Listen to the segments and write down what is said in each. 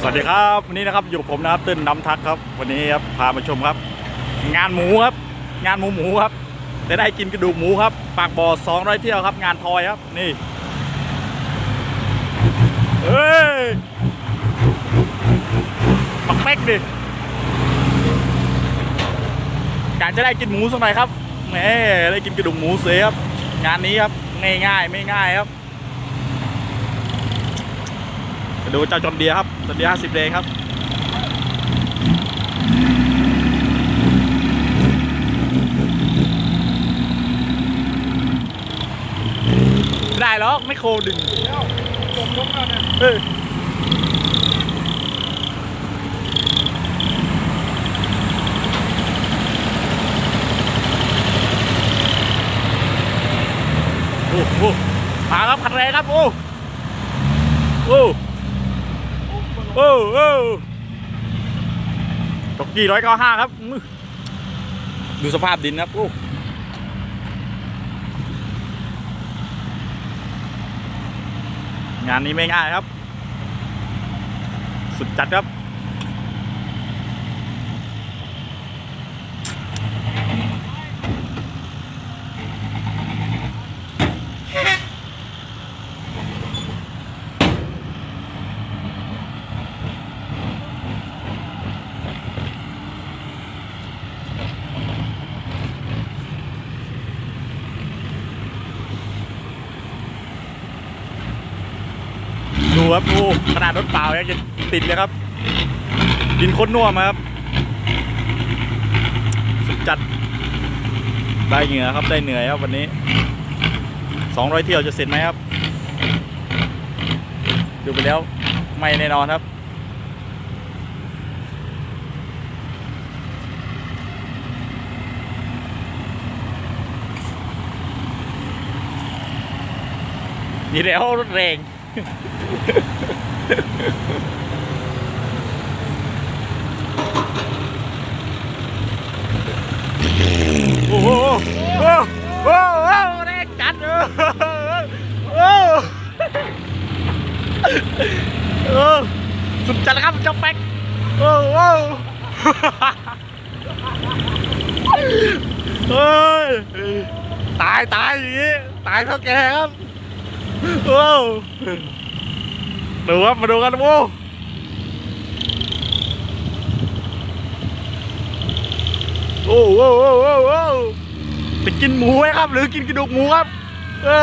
สวัสดีครับวันนี้นะครับอยู่ผมนะครับตื้นน้ำทักครับ วันนี้ครับพามาชมครับ งานหมูครับ งานหมูหมูครับจะได้กินกระดูกหมูครับ ปากบ่อสองร้อยเที่ยวครับ งานทอยครับนี่เฮ้ยปักเป๊กดิการจะได้กินหมูสักหน่อยครับแหมได้กินกระดูกหมูเสียครับ งานนี้ครับง่ายๆไม่ง่ายครับดูเจ้าจอมเดียครับ จอมเดีย50เลยครับไม่ได้หรอกไม่โคดึงเออโอ้โหมาครับคันแรงครับ โอ้โอ้ โอ้โอ้ตกกี่ร้อยเก้าห้าครับ ดูสภาพดินนะครับโอ้งานนี้ไม่ง่ายครับ สุดจัดครับ ครับดูขนาดรถเปล่ายังจะติดเลยครับ ดินคตรน่วมครับ สุดจัด ได้เหงื่อครับได้เหนื่อยครับวันนี้สองร้อยเที่ยวจะเสร็จไหมครับ ดูไปแล้วไม่แน่นอนครับนี่แล้วรถแรง โอ้โหโอ้โหโอ้แรงจัดเออโอ้เออสุดจัดแล้วครับเจ้าแป๊กโอ้โหเฮ้ยตายตายอย่างนี้ตายเท่าแกครับ โอ้ดูครับมาดูกันโอ้โอ้โหโอ้โหโอ้โหจะกินหมูไหมครับ หรือกินกระดูกหมูครับ เอ้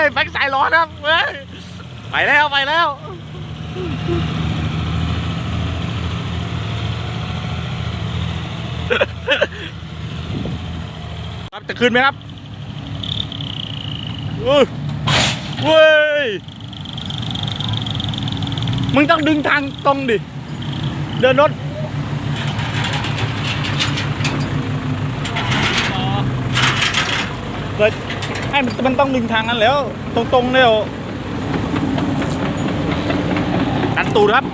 ยแบงสายร้อนครับเอ้ยไปแล้วไปแล้วครับจะขึ้นไหมครับ เว้ย มึงต้องดึงทางตรงดิ เดินรถเกิดให้มันมันต้องดึงทางนั้นแล้ว ตรงๆเนี่ยดันตูดครับ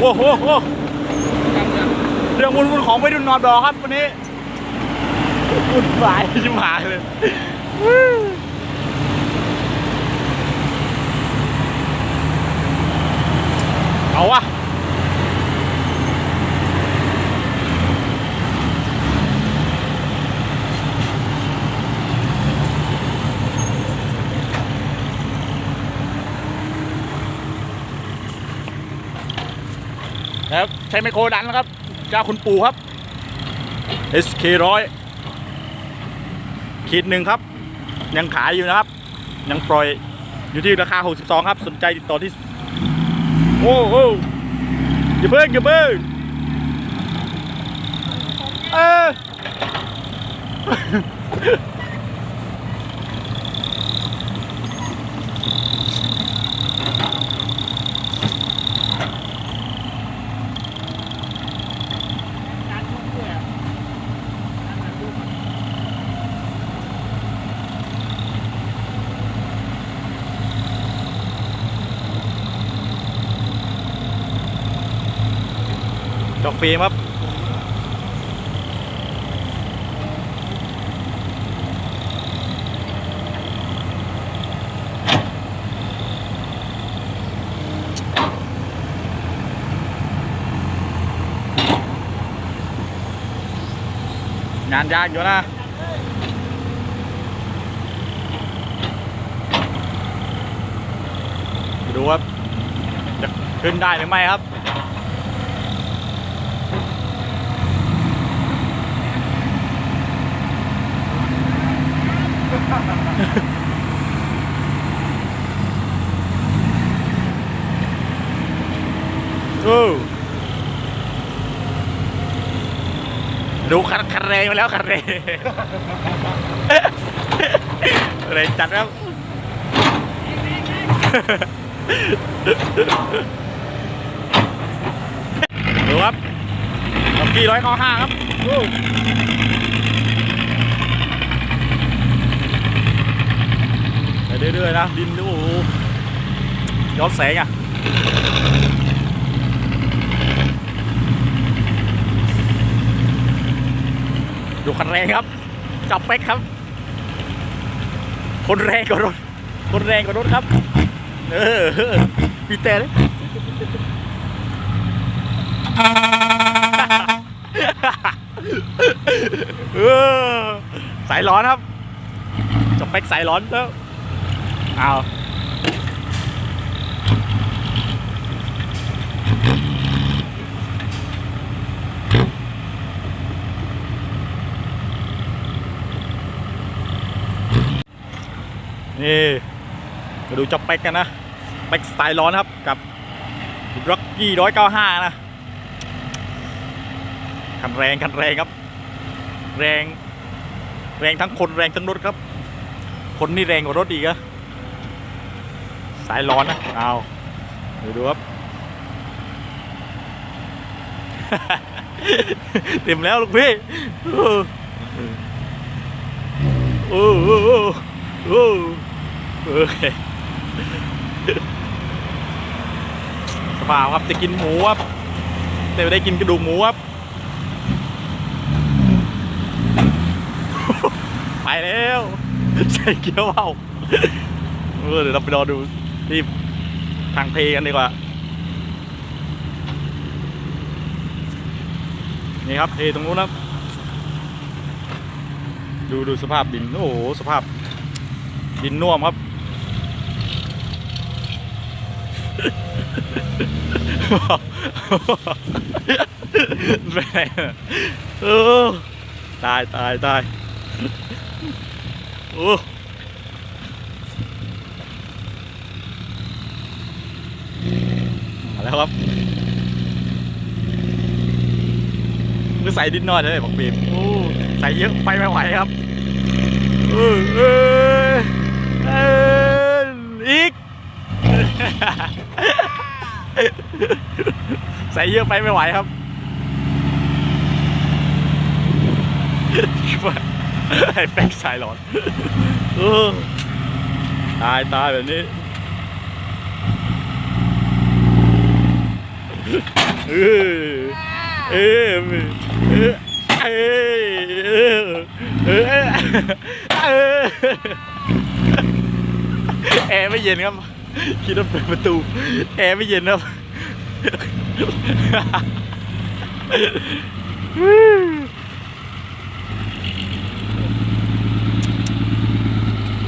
โอ้โหเรื่องวุ่นๆของไปดุนอนดอครับวันนี้วุ่นวายชิบหายเลย เอาวะนะครับใช้ไมโครดันนะครับเจ้าคุณปู่ครับ SK ร้อยขีดหนึ่งครับ ยังขายอยู่นะครับ ยังปล่อยอยู่ที่ราคา 62 ครับ สนใจติดต่อที่ โอ้โหอย่าเพิ่งอย่าเพิ่งเออ ฟิล์ครับ งานยากอยู่นะดูครับ จะขึ้นได้หรือไม่ครับ โอ้ดูคันคันแรงมาแล้วคันแรงแรงจัดครับดูครับล็อกกี้ร้อยข้อห้าครับอู้ไป เรื่อยๆนะดินดูย้อนแสงอะดูคันแรงครับ จับเป๊กครับ คนแรงกว่ารถ คนแรงกว่ารถครับ เออมีแต่เลยสายร้อนครับจับเป๊กสายร้อนแล้ว เอานี่มาดูจับเป๊กกันนะเป๊กสายร้อนครับกับร็อกกี้ร้อยเก้าห้านะคันแรงคันแรงครับ แรง แรงทั้งคนแรงทั้งรถครับ คนนี่แรงกว่ารถอีกอะ สายร้อนนะเอาดูดูครับเต็มแล้วลูกพี่โอ้โอ้โอ้โอ้โอ้โอเคสบายครับจะกินหมูครับแต่ไม่ได้กินกระดูกหมูครับไปแล้วใส่เกียวเอาเออเดี๋ยวเราไปรอดู ที่ทางเพกันดีกว่า นี่ครับเทตรงนู้นครับดูดูสภาพดิน โอ้โห สภาพ ดินน่วมครับ แม่เออตายตายตายโอ้ มาแล้วครับมือใส่ดินหน่อยเลยบอกบีมโอ้ใส่เยอะไปไม่ไหวครับเออเออเอออีก ใส่เยอะไปไม่ไหวครับให้แฟกสายหลอนเออตายตายแบบนี้ เออเออเออเออเออแอร์ไม่เย็นครับ คิดว่าเปิดประตู แอร์ไม่เย็นครับ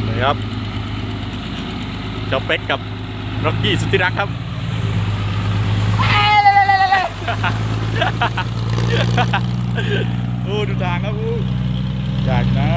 นะครับเจ้าเป็กกับร็อกกี้สุดที่รักครับ โอ้ดูทางครับอู้อยากนะ